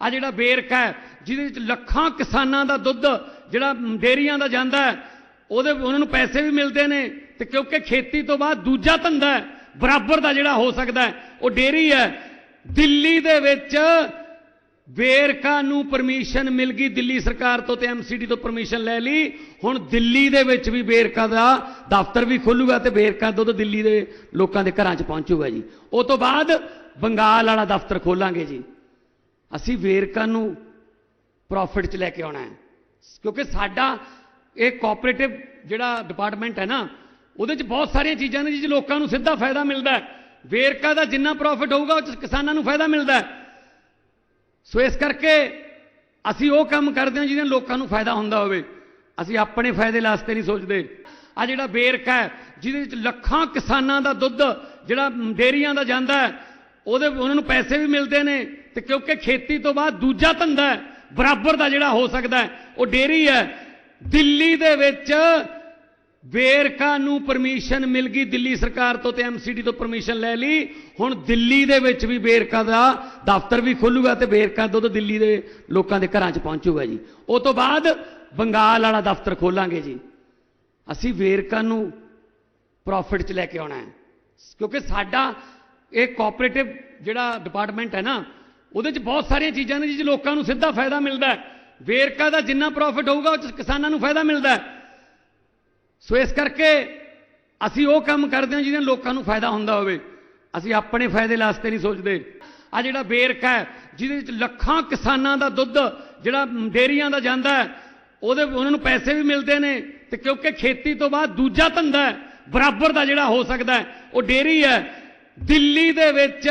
ਆ ਜਿਹੜਾ ਵੇਰਕਾ ਹੈ, ਜਿਹਦੇ ਵਿੱਚ ਲੱਖਾਂ ਕਿਸਾਨਾਂ ਦਾ ਦੁੱਧ, ਜਿਹੜਾ ਡੇਰੀਆਂ ਦਾ ਜਾਂਦਾ ਹੈ, ਉਹਦੇ ਉਹਨਾਂ ਨੂੰ ਪੈਸੇ ਵੀ ਮਿਲਦੇ ਨੇ ਤੇ ਕਿਉਂਕਿ ਖੇਤੀ ਤੋਂ ਬਾਅਦ ਦੂਜਾ ਧੰਦਾ ਹੈ, ਬਰਾਬਰ ਦਾ ਜਿਹੜਾ ਹੋ ਸਕਦਾ ਹੈ, ਉਹ ਡੇਰੀ ਹੈ। ਦਿੱਲੀ ਦੇ ਵਿੱਚ ਵੇਰਕਾ ਨੂੰ ਪਰਮਿਸ਼ਨ ਮਿਲ ਗਈ ਦਿੱਲੀ ਸਰਕਾਰ ਤੋਂ ਤੇ ਐਮਸੀਡੀ ਤੋਂ ਪਰਮਿਸ਼ਨ ਲੈ ਲਈ। ਹੁਣ ਦਿੱਲੀ ਦੇ ਵਿੱਚ ਵੀ ਵੇਰਕਾ ਦਾ ਦਫ਼ਤਰ ਵੀ ਖੁੱਲੂਗਾ ਤੇ ਵੇਰਕਾ ਦੁੱਧ ਦਿੱਲੀ ਦੇ ਲੋਕਾਂ ਦੇ ਘਰਾਂ 'ਚ ਪਹੁੰਚੂਗਾ ਜੀ। ਉਹ ਤੋਂ ਬਾਅਦ ਬੰਗਾਲ ਵਾਲਾ ਦਫ਼ਤਰ ਖੋਲਾਂਗੇ ਜੀ। ਅਸੀਂ ਵੇਰਕਾ ਨੂੰ ਪ੍ਰੋਫਿਟ 'ਚ ਲੈ ਕੇ ਆਉਣਾ ਹੈ। ਕਿਉਂਕਿ ਸਾਡਾ ਇਹ ਕੋਆਪਰੇਟਿਵ ਜਿਹੜਾ ਡਿਪਾਰਟਮੈਂਟ ਹੈ ਨਾ, ਉਹਦੇ 'ਚ ਬਹੁਤ ਸਾਰੀਆਂ ਚੀਜ਼ਾਂ ਨੇ ਜਿਹਦੇ 'ਚ ਲੋਕਾਂ ਨੂੰ ਸਿੱਧਾ ਫਾਇਦਾ ਮਿਲਦਾ ਹੈ। ਵੇਰਕਾ ਦਾ ਜਿੰਨਾ ਪ੍ਰੋਫਿਟ ਹੋਊਗਾ, ਉਹ 'ਚ ਕਿਸਾਨਾਂ ਨੂੰ ਫਾਇਦਾ ਮਿਲਦਾ ਹੈ। ਸੋ ਇਸ ਕਰਕੇ ਅਸੀਂ ਉਹ ਕੰਮ ਕਰਦੇ ਹਾਂ ਜਿਹਦੇ ਲੋਕਾਂ ਨੂੰ ਫਾਇਦਾ ਹੁੰਦਾ ਹੋਵੇ। ਅਸੀਂ ਆਪਣੇ ਫਾਇਦੇ ਵਾਸਤੇ ਨਹੀਂ ਸੋਚਦੇ। ਆ ਜਿਹੜਾ ਵੇਰਕਾ ਹੈ, ਜਿਹਦੇ ਵਿੱਚ ਲੱਖਾਂ ਕਿਸਾਨਾਂ ਦਾ ਦੁੱਧ ਜਿਹੜਾ ਡੇਰੀਆਂ ਦਾ ਜਾਂਦਾ ਹੈ, ਉਹਦੇ, ਉਹਨਾਂ ਨੂੰ ਪੈਸੇ ਵੀ ਮਿਲਦੇ ਨੇ। ਤੇ ਕਿਉਂਕਿ ਖੇਤੀ ਤੋਂ ਬਾਅਦ ਦੂਜਾ ਧੰਦਾ ਹੈ, ਬਰਾਬਰ ਦਾ ਜਿਹੜਾ ਹੋ ਸਕਦਾ ਉਹ ਡੇਰੀ ਹੈ। ਦਿੱਲੀ ਦੇ ਵਿੱਚ ਵੇਰਕਾ ਨੂੰ ਪਰਮਿਸ਼ਨ ਮਿਲ ਗਈ, ਦਿੱਲੀ ਸਰਕਾਰ ਤੋਂ ਤੇ ਐਮਸੀਡੀ ਤੋਂ ਪਰਮਿਸ਼ਨ ਲੈ ਲਈ। ਹੁਣ ਦਿੱਲੀ ਦੇ ਵਿੱਚ ਵੀ ਵੇਰਕਾ ਦਾ ਦਫ਼ਤਰ ਵੀ ਖੁੱਲੂਗਾ ਤੇ ਵੇਰਕਾ ਦੁੱਧ ਦਿੱਲੀ ਦੇ ਲੋਕਾਂ ਦੇ ਘਰਾਂ 'ਚ ਪਹੁੰਚੂਗਾ ਜੀ। ਉਹ ਤੋਂ ਬਾਅਦ ਬੰਗਾਲ ਵਾਲਾ ਦਫ਼ਤਰ ਖੋਲਾਂਗੇ ਜੀ। ਅਸੀਂ ਵੇਰਕਾ ਨੂੰ ਪ੍ਰੋਫਿਟ 'ਚ ਲੈ ਕੇ ਆਉਣਾ ਹੈ। ਕਿਉਂਕਿ ਸਾਡਾ ਇਹ ਕੋਆਪਰੇਟਿਵ ਜਿਹੜਾ ਡਿਪਾਰਟਮੈਂਟ ਹੈ ਨਾ ਉਹਦੇ 'ਚ ਬਹੁਤ ਸਾਰੀਆਂ ਚੀਜ਼ਾਂ ਨੇ ਜਿਹ 'ਚ ਲੋਕਾਂ ਨੂੰ ਸਿੱਧਾ ਫਾਇਦਾ ਮਿਲਦਾ ਹੈ। ਵੇਰਕਾ ਦਾ ਜਿੰਨਾ ਪ੍ਰੋਫਿਟ ਹੋਊਗਾ, ਉਹ 'ਚ ਕਿਸਾਨਾਂ ਨੂੰ ਫਾਇਦਾ ਮਿਲਦਾ ਹੈ। ਸੋ ਇਸ ਕਰਕੇ ਅਸੀਂ ਉਹ ਕੰਮ ਕਰਦੇ ਹਾਂ ਜਿਹਦੇ ਨਾਲ ਲੋਕਾਂ ਨੂੰ ਫਾਇਦਾ ਹੁੰਦਾ ਹੋਵੇ। ਅਸੀਂ ਆਪਣੇ ਫਾਇਦੇ ਵਾਸਤੇ ਨਹੀਂ ਸੋਚਦੇ। ਆ ਜਿਹੜਾ ਵੇਰਕਾ ਹੈ, ਜਿਹਦੇ ਵਿੱਚ ਲੱਖਾਂ ਕਿਸਾਨਾਂ ਦਾ ਦੁੱਧ, ਜਿਹੜਾ ਡੇਰੀਆਂ ਦਾ ਜਾਂਦਾ ਹੈ, ਉਹਦੇ, ਉਹਨਾਂ ਨੂੰ ਪੈਸੇ ਵੀ ਮਿਲਦੇ ਨੇ ਤੇ ਕਿਉਂਕਿ ਖੇਤੀ ਤੋਂ ਬਾਅਦ ਦੂਜਾ ਧੰਦਾ ਹੈ, ਬਰਾਬਰ ਦਾ ਜਿਹੜਾ ਹੋ ਸਕਦਾ ਉਹ ਡੇਰੀ ਹੈ। ਦਿੱਲੀ ਦੇ ਵਿੱਚ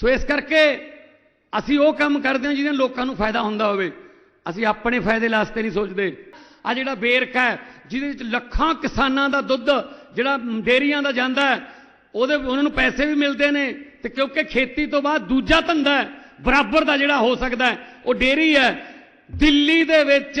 ਸੋ ਇਸ ਕਰਕੇ ਅਸੀਂ ਉਹ ਕੰਮ ਕਰਦੇ ਹਾਂ ਜਿਹਦੇ ਲੋਕਾਂ ਨੂੰ ਫਾਇਦਾ ਹੁੰਦਾ ਹੋਵੇ। ਅਸੀਂ ਆਪਣੇ ਫਾਇਦੇ ਵਾਸਤੇ ਨਹੀਂ ਸੋਚਦੇ। ਆ ਜਿਹੜਾ ਵੇਰਕਾ ਹੈ, ਜਿਹਦੇ ਵਿੱਚ ਲੱਖਾਂ ਕਿਸਾਨਾਂ ਦਾ ਦੁੱਧ, ਜਿਹੜਾ ਡੇਰੀਆਂ ਦਾ ਜਾਂਦਾ ਉਹਦੇ ਉਹਨਾਂ ਨੂੰ ਪੈਸੇ ਵੀ ਮਿਲਦੇ ਨੇ ਤੇ ਕਿਉਂਕਿ ਖੇਤੀ ਤੋਂ ਬਾਅਦ ਦੂਜਾ ਧੰਦਾ ਬਰਾਬਰ ਦਾ ਜਿਹੜਾ ਹੋ ਸਕਦਾ ਉਹ ਡੇਰੀ ਹੈ। ਦਿੱਲੀ ਦੇ ਵਿੱਚ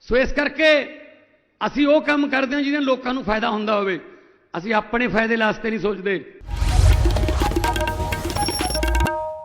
ਸੋ ਇਸ ਕਰਕੇ ਅਸੀਂ ਉਹ ਕੰਮ ਕਰਦੇ ਹਾਂ ਜਿਹਦੇ ਲੋਕਾਂ ਨੂੰ ਫਾਇਦਾ ਹੁੰਦਾ ਹੋਵੇ। ਅਸੀਂ ਆਪਣੇ ਫਾਇਦੇ ਵਾਸਤੇ ਨਹੀਂ ਸੋਚਦੇ।